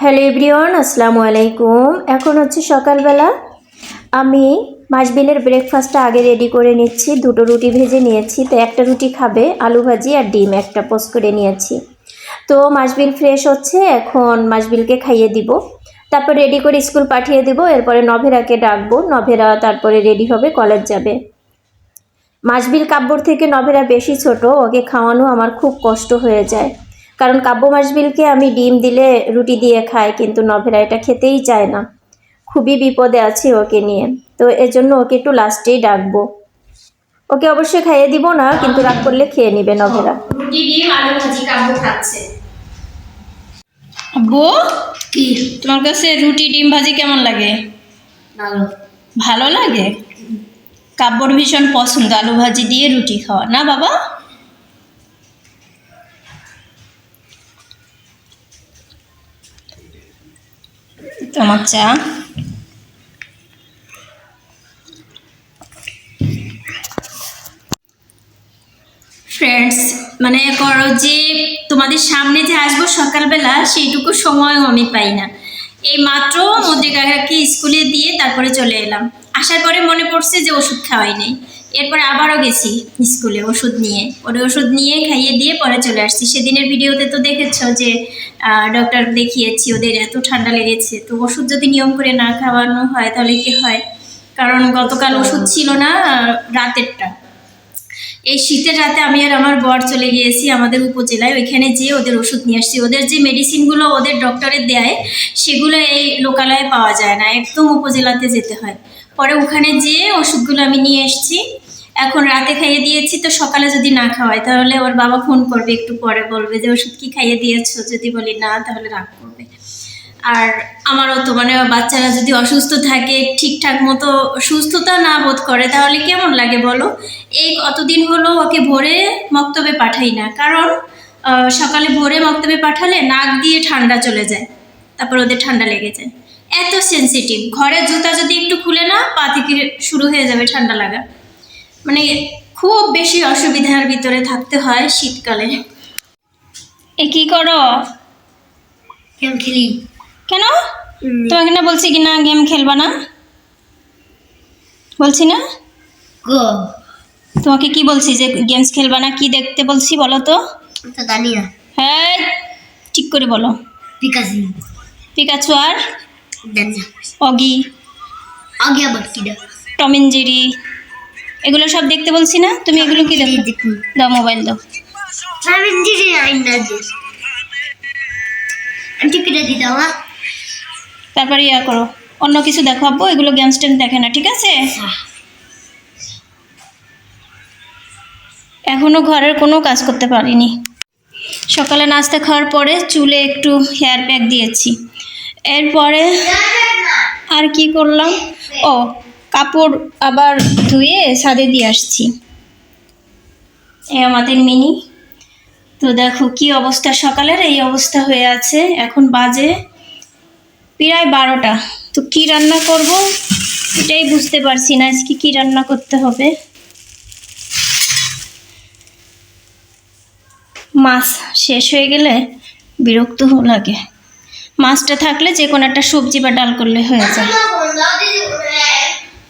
Hello everyone, আসসালামু আলাইকুম। এখন হচ্ছে সকালবেলা। আমি মাসবিলের ব্রেকফাস্টটা আগে রেডি করে নিচ্ছি। দুটো রুটি ভেজে নিয়েছি। তো একটা রুটি খাবে, আলু ভাজি আর ডিম একটা পোস্ট করে নিয়েছি। তো মাসবিল ফ্রেশ হচ্ছে, এখন মাসবিলকে খাইয়ে দিব। তারপর রেডি করে স্কুল পাঠিয়ে দিব। এরপরে নভেরাকে ডাকবো। নভেরা তারপরে রেডি হবে কলেজ যাবে। মাসবিল কাব্যর থেকে নভেরা বেশি ছোট, ওকে খাওয়ানো আমার খুব কষ্ট হয়ে যায়। কারণ কাব্য মাসবিলকে আমি ডিম দিলে রুটি দিয়ে খাই কিন্তু নভেরা এটা খেতেই চায় না। খুবই বিপদে আছি ওকে নিয়ে। তো এজন্য ওকে একটু লাস্টেই ডাকবো। ওকে অবশ্যই খাইয়ে দিব না কিন্তু রাগ করলে খেয়ে নিবে নভেরা রুটি ডিম আলু ভাজি কাব্য খাচ্ছে। আব্বু কি তোমার কাছে রুটি ডিম ভাজি কেমন লাগে? ভালো। ভালো লাগে? কাব্যর ভীষণ পছন্দ আলু ভাজি দিয়ে রুটি খাওয়া না বাবা? তোমার চা। ফ্রেন্ডস মানে করো যে তোমাদের সামনে যে আসব সকালবেলা, সেইটুকু সময়ও আমি পাই না। এই মাত্র মধ্যে কাকাকে স্কুলে দিয়ে তারপরে চলে এলাম আসার পরে মনে পড়ছে যে ওষুধ খাওয়াই নেই এরপরে আবারও গেছি স্কুলে ওষুধ নিয়ে। ওর ওষুধ নিয়ে খাইয়ে দিয়ে পরে চলে আসছি। সেদিনের ভিডিওতে তো দেখেছ যে ডক্টর দেখিয়েছি ওদের এত ঠান্ডা লেগেছে। তো ওষুধ যদি নিয়ম করে না খাওয়ানো হয় তাহলে কি হয়? কারণ গতকাল ওষুধ ছিল না রাতেরটা। এই শীতের রাতে আমি আর আমার বর চলে গিয়েছি আমাদের উপজেলায়। ওইখানে যেয়ে ওদের ওষুধ নিয়ে আসছি। ওদের যে মেডিসিনগুলো ওদের ডক্টরের দেয় সেগুলো এই লোকালয়ে পাওয়া যায় না। একদম উপজেলাতে যেতে হয়। পরে ওখানে যেয়ে ওষুধগুলো আমি নিয়ে এসেছি। এখন রাতে খাইয়ে দিয়েছি, তো সকালে যদি না খাওয়াই তাহলে ওর বাবা ফোন করবে, একটু পরে বলবে যে, ওষুধ কি খাইয়ে দিয়েছ? যদি বলি, না, তাহলে রাগ করবে। আর আমারও তো মানে বাচ্চারা যদি অসুস্থ থাকে, ঠিকঠাক মতো সুস্থতা না বোধ করে, তাহলে কেমন লাগে বলো? এই কতদিন হলো ওকে ভোরে মক্তবে পাঠাই না। কারণ সকালে ভোরে মক্তবে পাঠালে নাক দিয়ে ঠান্ডা চলে যায়, তারপর ওদের ঠান্ডা লেগে যায়। এত সেন্সিটিভ ঘরের জুতা যদি একটু খুলে না পা থেকে শুরু হয়ে যাবে ঠান্ডা লাগা। মানে খুব বেশি অসুবিধার ভিতরে থাকতে হয় শীতকালে। এ কি করো? কেমন খেলি। কেন? তোমাকে না বলছি কি না গেম খেলবা না? বলছি না? তোমাকে কি বলছি যে গেমস খেলবা না কি দেখতে বলছি বলো তো? জানি না। হ্যাঁ ঠিক করে বলো। বিকাশি পিকাচু আর? অগি আগে আবার কি না টমেন জেরি এগুলো সব দেখতে বলছি না? তুমি এগুলো কি দেখো? দাও মোবাইল দাও। আমি দিদি আইন না ঠিক করে দিতাম হ্যাঁ তারপরে ইয়া করো। অন্য কিছু দেখো আব্বু এগুলো গেমস টেম দেখে না ঠিক আছে? এখনও ঘরের কোনো কাজ করতে পারিনি। সকালে নাস্তা খাওয়ার পরে চুলে একটু হেয়ার প্যাক দিয়েছি। এরপরে আর কি করলাম? ও, কাপড় আবার ধুয়ে ছাদে দিয়ে আসছি। এ আমাদের মিনি। তো দেখো কি অবস্থা, সকালের এই অবস্থা হয়ে আছে। এখন বাজে প্রায় বারোটা। তো কি রান্না করব এটাই বুঝতে পারছি না, আজকে কি রান্না করতে হবে? মাছ শেষ হয়ে গেলে বিরক্ত লাগে। মাছটা থাকলে যে কোনো একটা সবজি বা ডাল করলে হয়ে যায়।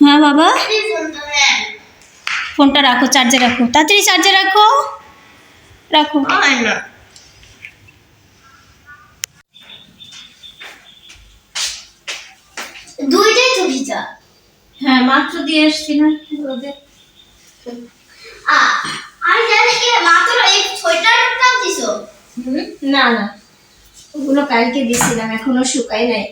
হ্যাঁ বাবা। ফোনটা রাখো চার্জে রাখো। তাড়াতাড়ি চার্জে রাখো। রাখো। না দুইটাই তো ভিজা। হ্যাঁ মাত্র দিয়ে আসছি না ওদের আমি জানি কি মাত্র এই দিছো? না না। ওগুলো কালকে দিয়েছিলাম, এখনও শুকাই নাই।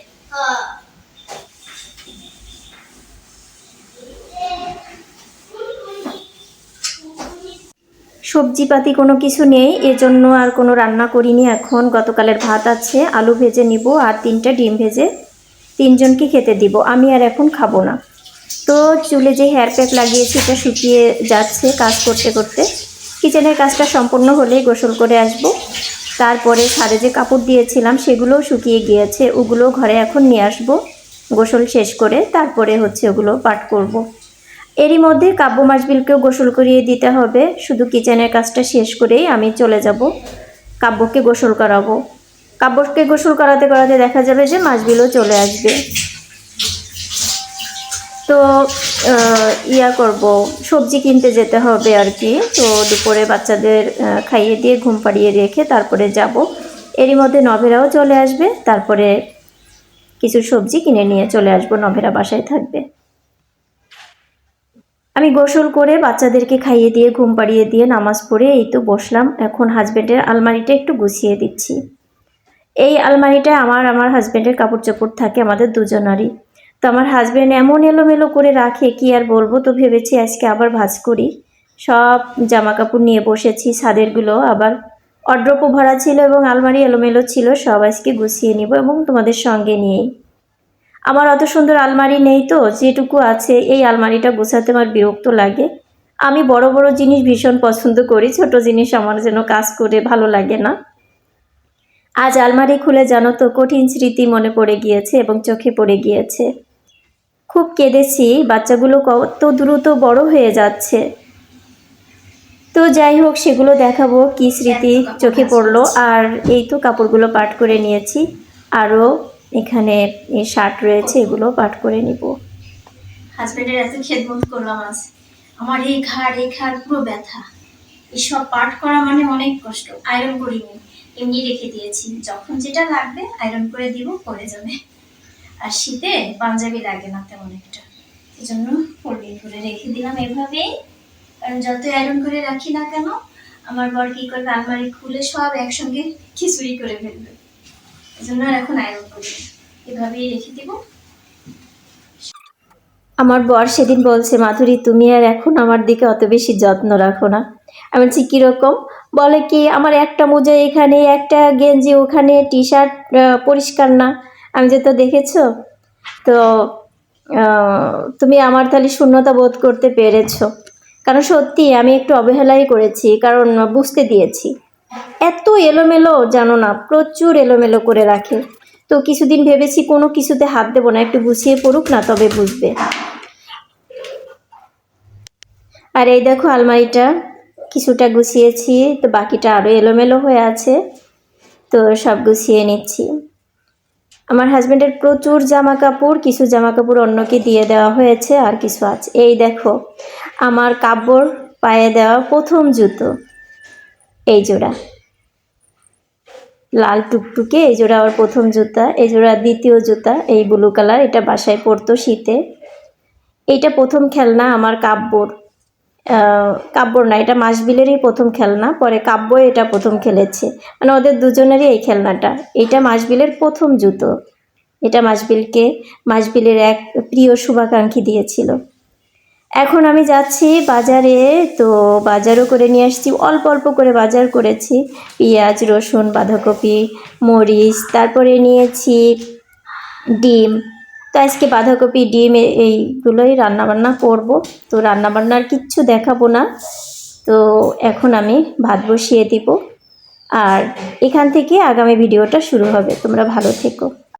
সবজিপাতি কোনো কিছু নেই, এজন্য আর কোনো রান্না করিনি এখন। গতকালের ভাত আছে, আলু ভেজে নিব আর তিনটা ডিম ভেজে তিনজনকে খেতে দিব। আমি আর এখন খাব না। তো চুলে যে হেয়ার প্যাক লাগিয়েছি, এটা শুকিয়ে যাচ্ছে কাজ করতে করতে। কিচেনের কাজটা সম্পূর্ণ হলেই গোসল করে আসব। তারপরে সারে যে কাপড় দিয়েছিলাম সেগুলোও শুকিয়ে গিয়েছে, ওগুলো ঘরে এখন নিয়ে আসব। গোসল শেষ করে তারপরে হচ্ছে ওগুলো পাঠ করব। এরই মধ্যে কাব্য মাসবিলকেও গোসল করিয়ে দিতে হবে, শুধু কিচেনের কাজটা শেষ করেই আমি চলে যাব, কাব্যকে গোসল করাবো। কাব্যকে গোসল করাতে করাতে দেখা যাবে যে মাছবিলও চলে আসবে। তো ইয়া করব, সবজি কিনতে যেতে হবে আর কি। তো দুপুরে বাচ্চাদের খাইয়ে দিয়ে, ঘুম পাড়িয়ে রেখে তারপরে যাব। এরই মধ্যে নভেরাও চলে আসবে, তারপরে কিছু সবজি কিনে নিয়ে চলে আসব, নভেরা বাসায় থাকবে। আমি গোসল করে বাচ্চাদেরকে খাইয়ে দিয়ে, ঘুম পাড়িয়ে দিয়ে নামাজ পড়ে এই তো বসলাম। এখন হাজব্যান্ডের আলমারিটা একটু গুছিয়ে দিচ্ছি। এই আলমারিটায় আমার আমার হাজব্যান্ডের কাপড় চোপড় থাকে, আমাদের দুজনারই। তো আমার হাজব্যান্ড এমন এলোমেলো করে রাখে, কি আর বলব? তো ভেবেছি আজকে আবার ভাজ করি। সব জামা কাপড় নিয়ে বসেছি, ছাদেরগুলো আবার অড্রপও ভরা ছিল এবং আলমারি এলোমেলো ছিল, সব আজকে গুছিয়ে নিব এবং তোমাদের সঙ্গে নিয়েই। আমার অত সুন্দর আলমারি নেই তো, যেটুকু আছে, এই আলমারিটা গোছাতে আমার বিরক্ত লাগে। আমি বড় বড় জিনিস ভীষণ পছন্দ করি, ছোট জিনিস আমার যেন কাজ করে, ভালো লাগে না। আজ আলমারি খুলে জানো তো, কঠিন স্মৃতি মনে পড়ে গিয়েছে এবং চোখে পড়ে গিয়েছে। খুব কেঁদেছি, বাচ্চাগুলো কত দ্রুত বড় হয়ে যাচ্ছে। তো যাই হোক, সেগুলো দেখাবো কি স্মৃতি চোখে পড়ল। আর এই তো কাপড়গুলো পাট করে নিয়েছি। আরও এখানে শার্ট রয়েছে, এগুলো পাট করে নিব। হাজবেন্ডের এত খেদমত করলাম আজ। আমার এই ঘাড় এই ঘাড় পুরো ব্যথা। এসব পাঠ করা মানে অনেক কষ্ট। আয়রন করিনি, এমনি রেখে দিয়েছি। যখন যেটা লাগবে, আয়রন করে দিব, পরে যাবে। আর শীতে পাঞ্জাবি লাগে না তেমন একটা। এই জন্য ফোল্ডিং করে রেখে দিলাম এভাবেই কারণ যত আয়রন করে রাখি না কেন, আমার বর কি করবে, আলমারি খুলে সব একসঙ্গে খিচুড়ি করে ফেলবে। এই জন্য আর এখন আয়রন করি এভাবেই রেখে দিব। আমার বর সেদিন বলছে, মাধুরী, তুমি আর এখন আমার দিকে অত বেশি যত্ন রাখো না। আমি বলছি, কীরকম? বলে কি, আমার একটা মোজা এখানে, একটা গেঞ্জি ওখানে টি শার্ট পরিষ্কার না। আমি যে তো দেখেছ, তো তুমি আমার তাহলে শূন্যতা বোধ করতে পেরেছ। কারণ সত্যি আমি একটু অবহেলাই করেছি, কারণ বুঝতে দিয়েছি। এত এলোমেলো, জানো না, প্রচুর এলোমেলো করে রাখে। তো কিছুদিন ভেবেছি কোনো কিছুতে হাত দেবো না, একটু গুছিয়ে পড়ুক না, তবে বুঝবে। আর এই দেখো আলমারিটা, কিছুটা গুছিয়েছি, তো বাকিটা আরও এলোমেলো হয়ে আছে, তো সব গুছিয়ে নিচ্ছি। আমার হাজব্যান্ডের প্রচুর জামা কাপড় কিছু জামা কাপড় অন্যকে দিয়ে দেওয়া হয়েছে আর কিছু আছে। এই দেখো, আমার কাব্যর পায়ে দেওয়া প্রথম জুতো, এই জোড়া। লাল টুকটুকে এই জোড়া আমার প্রথম জুতা, এই জোড়া দ্বিতীয় জুতা, এই ব্লু কালার, এটা বাসায় পরতো শীতে। এইটা প্রথম খেলনা আমার কাব্যর কাব্যর না, এটা মাসবিলেরই প্রথম খেলনা, পরে কাব্য এটা প্রথম খেলেছে। মানে ওদের দুজনেরই এই খেলনাটা। এটা মাসবিলের প্রথম জুতো। এটা মাসবিলকে, মাসবিলের এক প্রিয় শুভাকাঙ্ক্ষী দিয়েছিল। এখন আমি যাচ্ছি বাজারে, তো বাজারও করে নিয়ে আসছি, অল্প অল্প করে বাজার করেছি। পেঁয়াজ, রসুন, বাঁধাকপি, মরিচ, তারপরে নিয়েছি ডিম। তো আজকে বাঁধাকপি, ডিম এইগুলোই রান্নাবান্না করব। তো রান্নাবান্নার কিচ্ছু দেখাবো না। তো এখন আমি ভাত বসিয়ে দিব। আর এখান থেকে আগামী ভিডিওটা শুরু হবে। তোমরা ভালো থেকো।